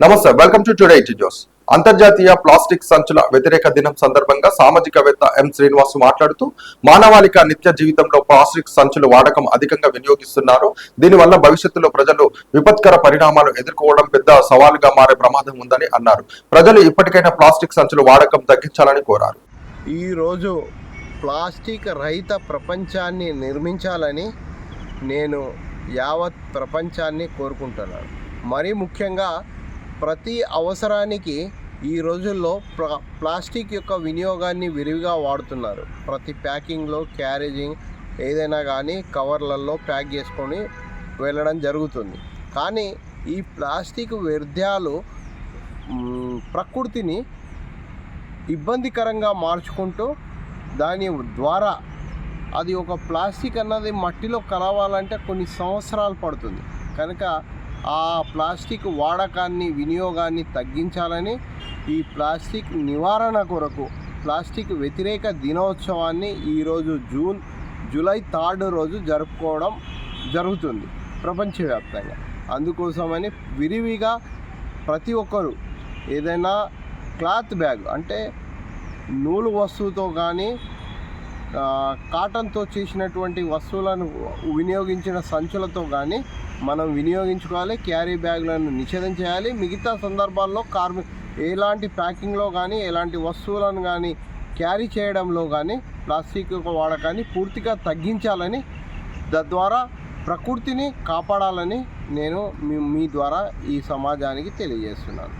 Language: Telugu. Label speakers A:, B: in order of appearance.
A: నమస్తే welcome to today it news అంతర్జాతీయ ప్లాస్టిక్ సంచుల వ్యతిరేక దినం సందర్భంగా సామాజికవేత్త ఎం శ్రీనివాస్ మాట్లాడుతూ మానవాళిక నిత్య జీవితంలో ప్లాస్టిక్ సంచులు వాడకం అధికంగా వినియోగిస్తున్నారు. దీనివల్ల భవిష్యత్తులో ప్రజలు విపత్కర పరిణామాలు ఎదుర్కోవడం పెద్ద సవాలుగా మారే ప్రమాదం ఉందని అన్నారు. ప్రజలు ఇప్పటికైనా ప్లాస్టిక్ సంచులు వాడకం తగ్గించాలని కోరారు.
B: ఈరోజు ప్లాస్టిక్ రహిత ప్రపంచాన్ని నిర్మించాలని నేను యావత్ ప్రపంచాన్ని కోరుకుంటున్నాను. మరీ ముఖ్యంగా ప్రతి అవసరానికి ఈ రోజుల్లో ప్లా ప్లాస్టిక్ యొక్క వినియోగాన్ని విరివిగా వాడుతున్నారు. ప్రతి ప్యాకింగ్లో క్యారేజింగ్ ఏదైనా కానీ కవర్లలో ప్యాక్ చేసుకొని వెళ్ళడం జరుగుతుంది. కానీ ఈ ప్లాస్టిక్ వ్యర్థాలు ప్రకృతిని ఇబ్బందికరంగా మార్చుకుంటూ దాని ద్వారా అది ఒక ప్లాస్టిక్ అన్నది మట్టిలో కలవాలంటే కొన్ని సంవత్సరాలు పడుతుంది. కనుక ఆ ప్లాస్టిక్ వాడకాన్ని వినియోగాన్ని తగ్గించాలని ఈ ప్లాస్టిక్ నివారణ కొరకు ప్లాస్టిక్ వ్యతిరేక దినోత్సవాన్ని ఈరోజు జూన్ జూలై థర్డ్ రోజు జరుపుకోవడం జరుగుతుంది ప్రపంచవ్యాప్తంగా. అందుకోసమని విరివిగా ప్రతి ఒక్కరూ ఏదైనా క్లాత్ బ్యాగ్ అంటే నూలు వస్తువుతో కానీ కాటన్తో చేసినటువంటి వస్తువులను వినియోగించిన సంచులతో కానీ మనం వినియోగించుకోవాలి క్యారీ బ్యాగులను నిషేధం చేయాలి. మిగతా సందర్భాల్లో కార్మి ఎలాంటి ప్యాకింగ్లో కానీ ఎలాంటి వస్తువులను కానీ క్యారీ చేయడంలో కానీ ప్లాస్టిక్ వాడకాన్ని పూర్తిగా తగ్గించాలని తద్వారా ప్రకృతిని కాపాడాలని నేను మీ మీ ద్వారా ఈ సమాజానికి తెలియజేస్తున్నాను.